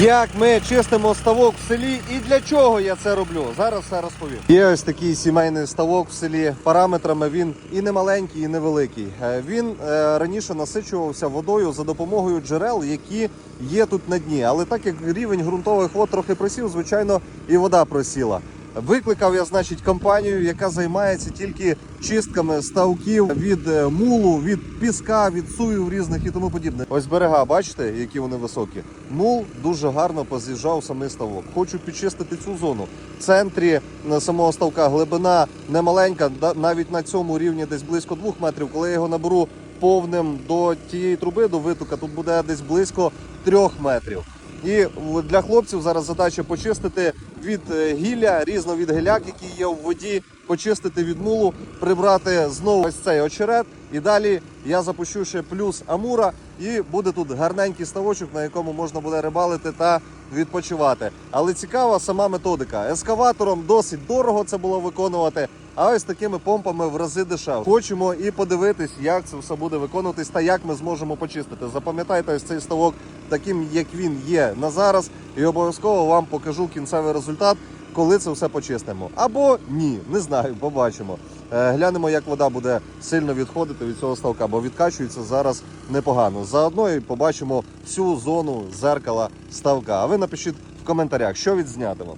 Як ми чистимо ставок в селі і для чого я це роблю? Зараз все розповім. Є ось такий сімейний ставок в селі. Параметрами він і не маленький, і не великий. Е, Він е, раніше насичувався водою за допомогою джерел, які є тут на дні. Але так як рівень ґрунтових вод трохи просів, звичайно, і вода просіла. Викликав я, значить, компанію, яка займається тільки чистками ставків від е, мулу, від піска, від суїв різних і тому подібне. Ось берега, бачите, які вони високі. Мул дуже гарно поз'їжджав самий ставок. Хочу підчистити цю зону. В центрі е, самого ставка глибина немаленька, навіть на цьому рівні десь близько двох метрів. Коли я його наберу повним до тієї труби, до витока, тут буде десь близько трьох метрів. І для хлопців зараз задача почистити від е, гілля, різно від гіляк, які є в воді, почистити від мулу, прибрати знову ось цей очерет. І далі я запущу ще плюс амура, і буде тут гарненький ставочок, на якому можна буде рибалити та відпочивати. Але цікава сама методика. Ескаватором досить дорого це було виконувати. А ось такими помпами в рази дешевше. Хочемо і подивитись, як це все буде виконуватись та як ми зможемо почистити. Запам'ятайте ось цей ставок таким, як він є на зараз, і обов'язково вам покажу кінцевий результат, коли це все почистимо. Або ні, не знаю, побачимо. Е, Глянемо, як вода буде сильно відходити від цього ставка, бо відкачується зараз непогано. Заодно і побачимо всю зону зеркала ставка. А ви напишіть в коментарях, що відзняти вам.